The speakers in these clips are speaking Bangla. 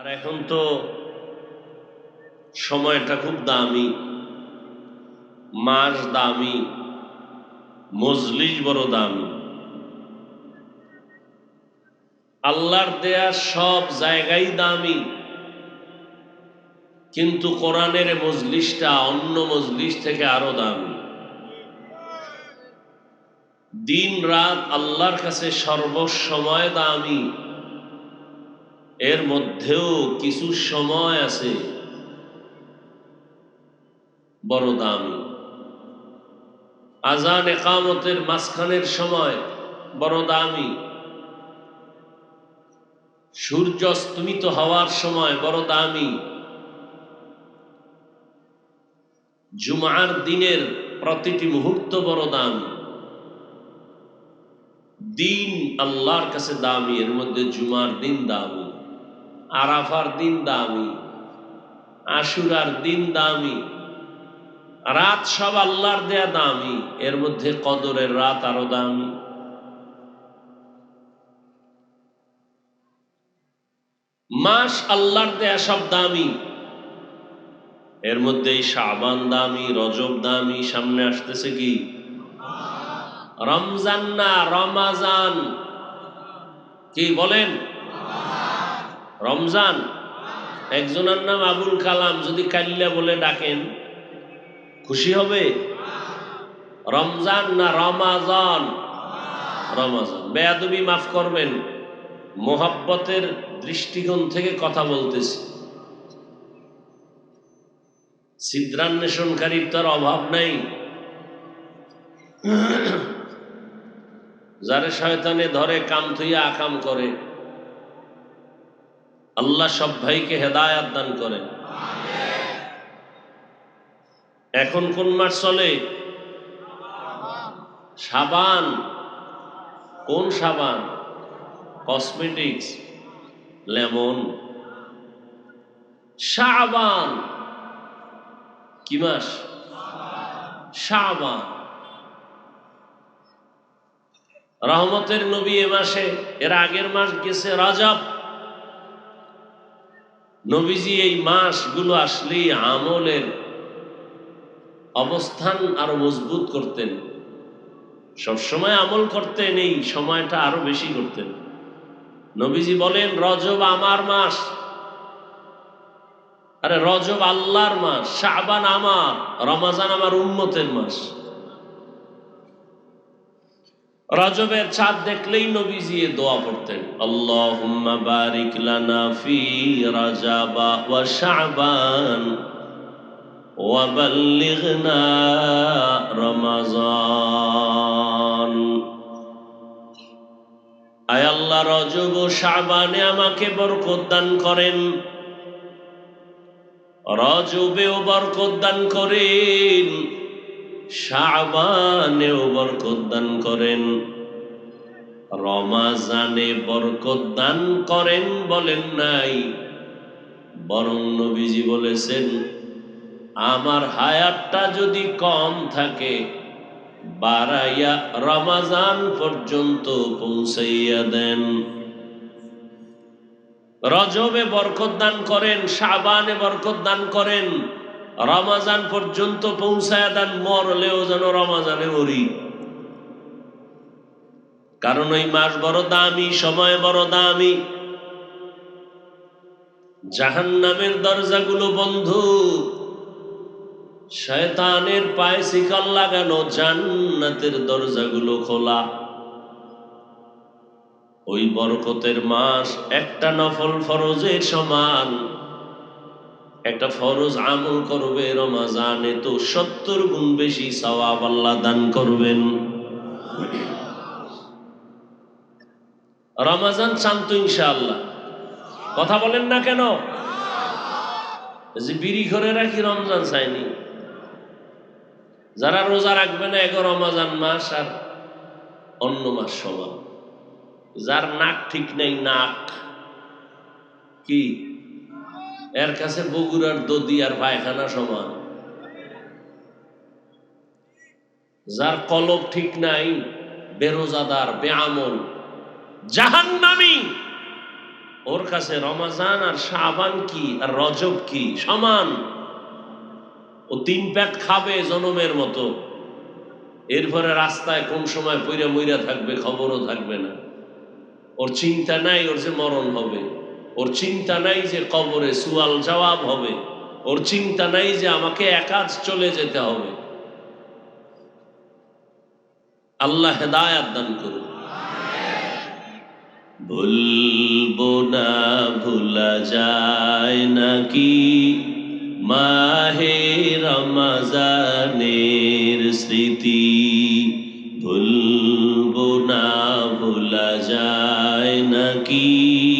আর এখন তো সময়টা খুব দামি, মাস দামি, মজলিস বড় দামি। আল্লাহর দেয়া সব জায়গাই দামি, কিন্তু কোরআনের মজলিসটা অন্য মজলিস থেকে আরও দামি। দিন রাত আল্লাহর কাছে সর্বসময় দামি। এর মধ্যেও কিছু সময় আছে। বড় দামি। আজান একামতের মাঝখানের সময় বড় দামি। সূর্য অস্তমিত হওয়ার সময় বড় দামি। জুমার দিনের প্রতিটি মুহূর্ত বড় দামি। দিন আল্লাহর কাছে দামি, এর মধ্যে জুমার দিন দামি। আরাফার দিন দামি, আশুরার দিন দামি, রাত সব আল্লাহর দেয়া দামি, এর মধ্যে কদরের রাত আরও দামি। মাস আল্লাহর দেয়া সব দামি, এর মধ্যে শাবান দামি, রজব দামি, সামনে আসতেছে কি? রমজান না, রমাজান। কি বলেন? রমজান। একজনের নাম আবুল কালাম, যদি কাল্লা বলে ডাকেন, খুশি হবে? রমজান না রমাজান? রমাজান। বেয়াদবি মাফ করবেন। মোহাব্বতের দৃষ্টিকোণ থেকে কথা বলতেছি। ছিদ্রান্বেষণকারীর তার অভাব নাই। যারে শয়তানে ধরে, কাম থুইয়া, আকাম করে আল্লাহ সব ভাইকে হেদায়াত দান করেন। এখন কোন মাস চলে? সাবান কোন সাবান কসমেটিক্স লেমন। সাবান কি মাস? সাবান রহমতের নবী এ মাসে, এর আগের মাস গেছে রাজব। নবীজি এই মাসগুলো আসলেই আমলের অবস্থান আরও মজবুত করতেন। সবসময় আমল করতেন, এই সময়টা আরও বেশি করতেন। নবীজি বলেন, রজব আমার মাস। আরে রজব আল্লাহর মাস, শাবান আমার, রমাজান আমার উন্মতের মাস। রজবের চাঁদ দেখলেই নবীজি দোয়া পড়তেন, আল্লাহুম্মা বারিক লানা ফি রাজাবা ওয়া শাবান ওয়া বাল্লিগনা রমাজান। আয় আল্লাহ, রজব ও শাবানে আমাকে বরকত দান করেন। রজবেও বরকত দান করেন। শাবানেও বরকত দান করেন। রমাজানে বরকত দান করেন বলেন নাই। বরং নবীজি বলেছেন, আমার হায়াতটা যদি কম থাকে, বাড়াইয়া রমাজান পর্যন্ত পৌঁছাইয়া দেন। রজবে বরকত দান করেন, শাবানে বরকত দান করেন। রমাজান পর্যন্ত পৌঁছায় দেন, মরলেও যেন রমাজানে মরি। কারণ ওই মাস বড় দামি, সময় বড় দামি। জাহান নামের দরজাগুলো বন্ধ। শয়তানের পায়ে শিকল লাগানো, জান্নাতের দরজাগুলো খোলা। ওই বরকতের মাস একটা নফল ফরজের সমান। একটা ফরজ আমল করবে রমাজানে তো সত্তর গুণ বেশি সওয়াব আল্লাহ দান করবেন। রমাজান চান তো ইনশাআল্লাহ। কথা বলেন না কেন? যে বিড়ি ঘরে রাখি রমজান চাইনি। যারা রোজা রাখবে না, এগো রমাজান মাস আর অন্য মাস সমান। যার নাক ঠিক নেই, নাক কি? এর কাছে বগুড়ার দদি আর পায়খানা সমান। যার কলব ঠিক নাই, বেরোজাদার, বেআমল, জাহান্নামী। ওর কাছে রমাজান আর শাবান কি আর রজব কি? সমান। ও তিন প্যাক খাবে জনমের মতো। এরপরে রাস্তায় কোন সময় পইরা মইরা থাকবে, খবরও থাকবে না। ওর চিন্তা নাই, ওর যে মরণ হবে। ওর চিন্তা নাই যে কবরে সুয়াল জবাব হবে। ওর চিন্তা নাই যে আমাকে একাজ চলে যেতে হবে। আল্লাহ হেদায়াত দান করুন। ভুলবো না, ভুলা যায় নাকি? মাহে রমজানের স্মৃতি। ভুলবো না, ভুলা যায় নাকি?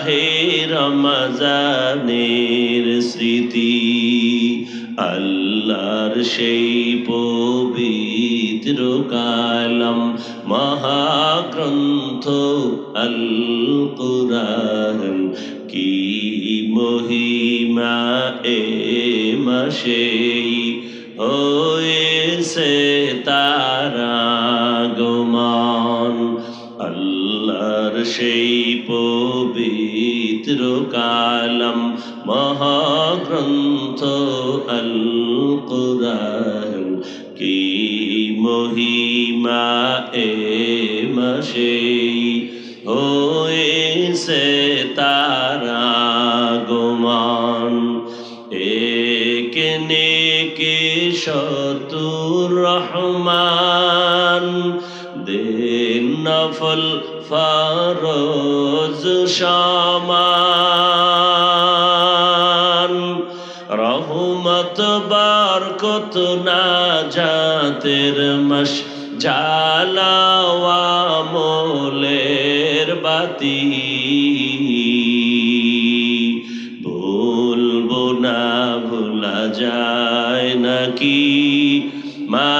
মাহে রমজানের স্মৃতি, আল্লাহর সেই পবিত্র কালাম, মহাগ্রন্থ আল কুরআন কি মহিমা এ মাসেই হয়েছে পবিত্র কালাম মহাগ্রন্থ আল কুরআন কি মহিমা সমান। রহমত, বরকত না জাতের মশ জালাওয়া মোলের বাতি। ভুলবো না, ভুলা যায় নাকি? মাহে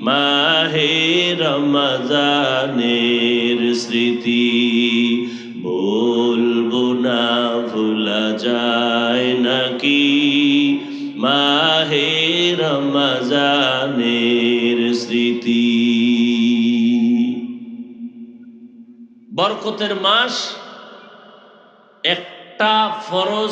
মাহে রমজানের স্মৃতি, বলব না ভোলা যায় নাকি? মাহে রমজানের স্মৃতি। বরকতের মাস একটা ফরজ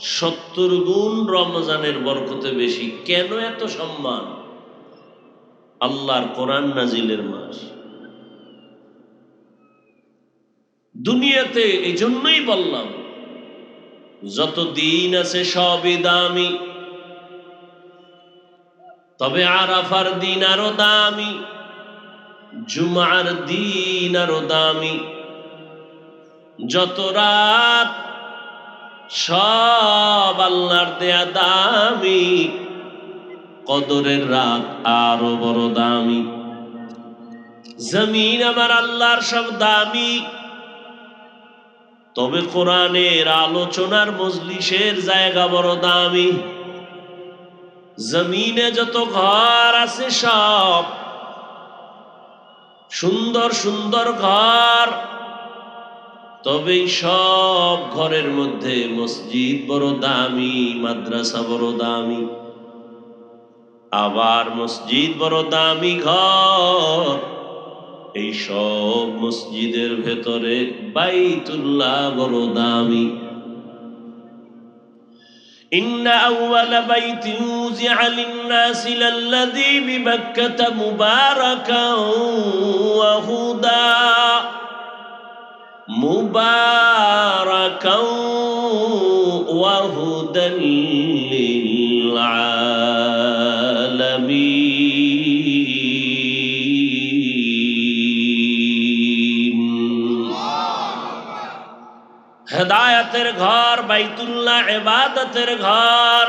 সত্তর গুণ রমজানের বরকতে বেশি। কেন এত সম্মান? আল্লাহর কোরআন নাজিলের মাস। দুনিয়াতে এই জন্যই বললাম, যত দিন আছে সবই দামি, তবে আরাফার দিন আরও দামি, জুমার দিন আরও দামি। যত রাত সব আল্লাহর দেয়া দামি। কদরের রাত আরও বড় দামি। জমিন আমার আল্লাহর সব দামি। তবে কোরআনের আলোচনার মজলিসের জায়গা বড় দামি। জমিনে যত ঘর আছে সব সুন্দর সুন্দর ঘর। তবে সব ঘরের মধ্যে মসজিদ বড় দামি, মাদ্রাসা বড় দামি। আবার মসজিদ বড় দামি ঘর এই সব মসজিদের ভেতরে বাইতুল্লাহ বড় দামি إن أول بيت وزع للناس للذي ببكة مباركا وهدى مباركا وهدى হেদায়াতের ঘর, বাইতুল্লাহ এবাদতের ঘর।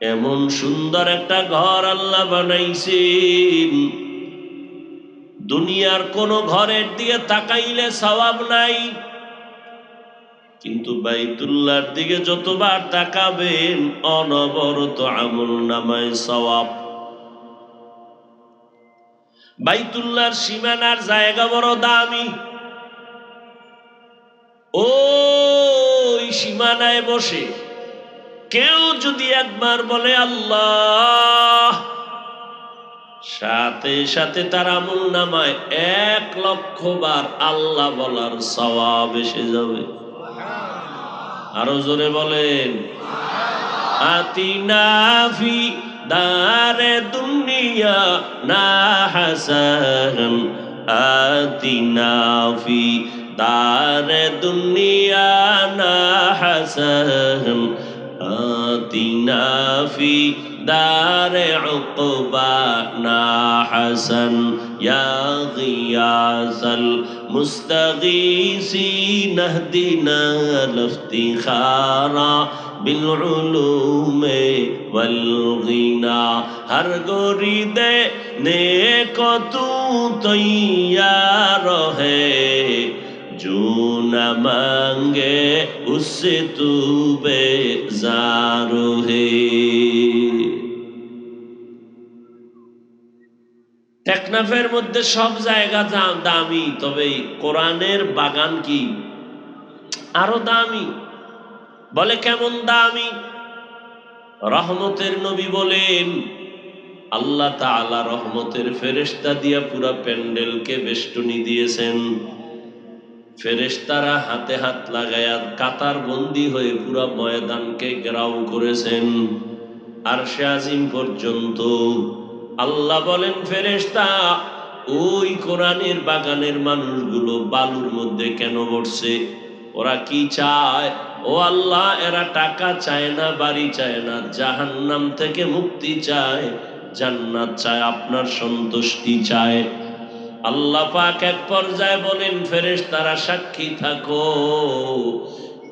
এমন সুন্দর একটা ঘর আল্লাহ বানাইছেন। দুনিয়ার কোন ঘরের দিকে তাকাইলে সওয়াব নাই। কিন্তু বাইতুল্লাহর দিকে যতবার তাকাবেন, অনবরত আমল নামায় সওয়াব। বাইতুল্লাহর সীমানার জায়গা বড় দামি। ওই সীমানায় বসে কেউ যদি একবার বলে, আল্লাহ! সাথে সাথে তার আমল নামায় এক লক্ষ বার আল্লাহ বলার সওয়াব এসে যাবে। আরও জোরে বলেন আতিনাফি দারে দুনিয়া না হাসান আতিনাফি دار دنیانا حسن آتنا فی دار عقبانا حسن یا غیاز المستغیسی نهدنا الافتخارا بالعلوم والغنا ہر گوری دے نیک تو تیار ہے जो न मांगे उससे तू बेजारो है টেকনাফের মধ্যে সব জায়গা দামি তবে কোরআনের বাগান কি আরও দামি? বলে কেমন দামি? রহমতের নবী বলেন, আল্লাহ তালা রহমতের ফেরেস্তা দিয়া পুরা প্যান্ডেলকে বেষ্টনী দিয়েছেন। ফেরেশতারা হাতে হাত লাগায়া কাতার বন্দি হয়ে পুরা ময়দানকে ঘেরাও করেছেন। আর সে আজিম পর্যন্ত আল্লাহ বলেন, ফেরেশতা, ওই কোরআনের বাগানের মানুষগুলো বালুর মধ্যে কেন বসছে ওরা কি চায়? ও আল্লাহ, এরা টাকা চায় না, বাড়ি চায় না, জাহান্নাম থেকে মুক্তি চায়, জান্নাত চায়, আপনার সন্তুষ্টি চায়। আল্লাহ পাক এক পর্যায়ে বলেন ফেরেশ তারা সাক্ষী থাকো।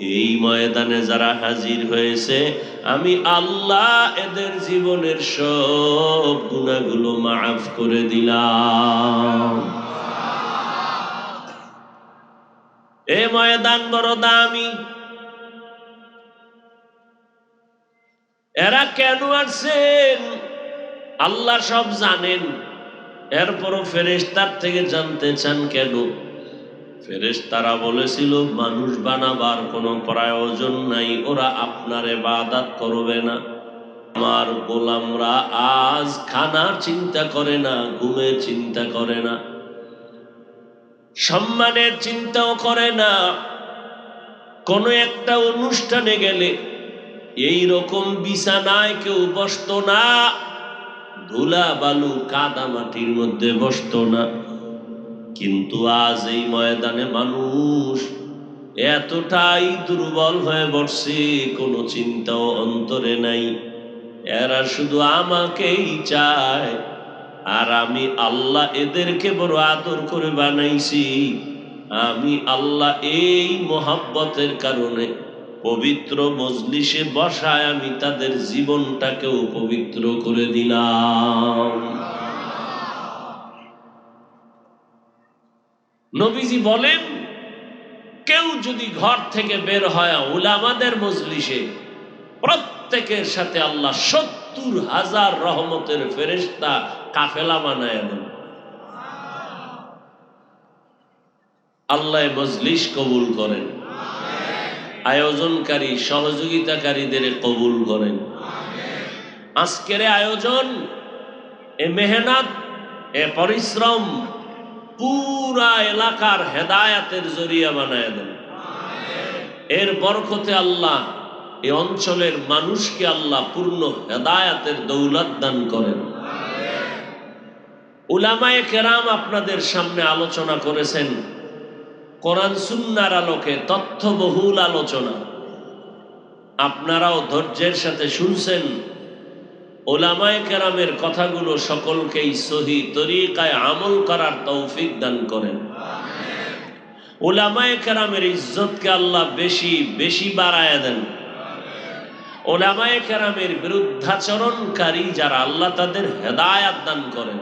এই ময়দানে যারা হাজির হয়েছে, আমি আল্লাহ এদের জীবনের সব গুণাগুলো মাফ করে দিলাম। এ ময়দান বড় দামি। এরা কেন আসছেন? আল্লাহ সব জানেন। এরপরও ফেরেশতার থেকে জানতে চান কেন? ফেরেশতারা বলেছিল, মানুষ বানাবার কোনো প্রয়োজন নাই, ওরা আপনার বাদাত করবে না। আমার গোলামরা আজ খানার চিন্তা করে না, ঘুমের চিন্তা করে না, সম্মানের চিন্তাও করে না। কোনো একটা অনুষ্ঠানে গেলে এই রকম বিছানায় কেউ বসতো না। ধুলা বালু কাদা মাটির মধ্যে বসতো না। কিন্তু আজ এই ময়দানে মানুষ এতটাই দুর্বল হয়ে বসছে কোনো চিন্তাও অন্তরে নাই। এরা শুধু আমাকেই চায়, আর আমি আল্লাহ এদেরকে বড় আদর করে বানাইছি। আমি আল্লাহ এই মোহাব্বতের কারণে পবিত্র মজলিসে বসায় আমি তাদের জীবনটাকেও পবিত্র করে দিলাম। নবীজি বলেন, কেউ যদি ঘর থেকে বের হয় উলামাদের মজলিসে, প্রত্যেকের সাথে আল্লাহ সত্তর হাজার রহমতের ফেরেস্তা কাফেলা বানায় দেন। আল্লাহ মজলিস কবুল করেন। আয়োজনকারী, সহযোগিতাকারীদের কবুল করেন। আজকের আয়োজন, এ মেহনত, এ পরিশ্রম পুরা এলাকার হেদায়াতের জরিয়া বানায় দেন। এর বরকতে আল্লাহ এই অঞ্চলের মানুষকে আল্লাহ পূর্ণ হেদায়াতের দৌলত দান করেন। উলামায়ে কেরাম আপনাদের সামনে আলোচনা করেছেন কোরআন সুন্নার আলোকে তথ্যবহুল আলোচনা। আপনারাও ধৈর্যের সাথে শুনছেন। ওলামায় কেরামের কথাগুলো সকলকেই সহি তরিকায় আমল করার তৌফিক দান করেন। ওলামায় কেরামের ইজ্জতকে আল্লাহ বেশি বেশি বাড়ায় দেন। ওলামায় কেরামের বিরুদ্ধাচরণকারী যারা আল্লাহ তাদের হেদায়াত দান করেন।